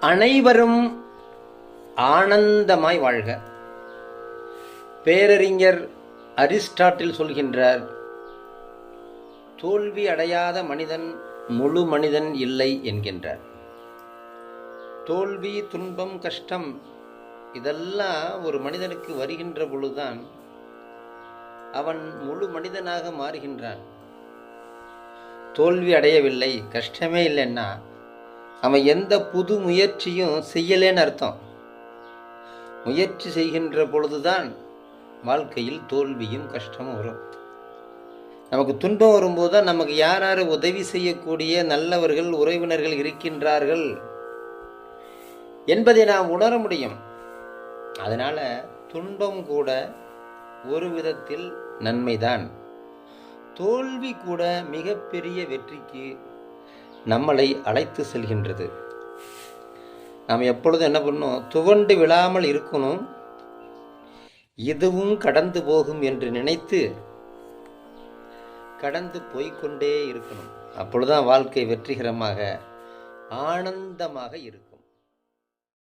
அனைவரும் ஆனந்தமாய் வாழ்க. பேரறிஞர் அரிஸ்டாட்டில் சொல்கின்றார் தோல்வி அடையாத மனிதன் முழு மனிதன் இல்லை என்கின்றார். தோல்வி துன்பம் கஷ்டம் இதெல்லாம் ஒரு மனிதனுக்கு வருகின்ற பொழுதுதான் அவன் முழு மனிதனாக மாறுகின்றான். தோல்வி அடையவில்லை கஷ்டமே இல்லைன்னா அவன் எந்த புது முயற்சியும் செய்யலேன்னு அர்த்தம். முயற்சி செய்கின்ற பொழுதுதான் வாழ்க்கையில் தோல்வியும் கஷ்டமும் வரும். நமக்கு துன்பம் வரும்போது தான் நமக்கு யார் யார் உதவி செய்யக்கூடிய நல்லவர்கள் உறவினர்கள் இருக்கின்றார்கள் என்பதை நாம் உணர முடியும். அதனால் துன்பம் கூட ஒரு விதத்தில் நன்மைதான். தோல்வி கூட மிகப்பெரிய வெற்றிக்கு நம்மளை அழைத்து செல்கின்றது. நாம் எப்பொழுதும் என்ன பண்ணணும்? துவண்டு விழாமல் இருக்கணும். இதுவும் கடந்து போகும் என்று நினைத்து கடந்து போய்கொண்டே இருக்கணும். அப்பொழுதுதான் வாழ்க்கை வெற்றிகரமாக ஆனந்தமாக இருக்கும்.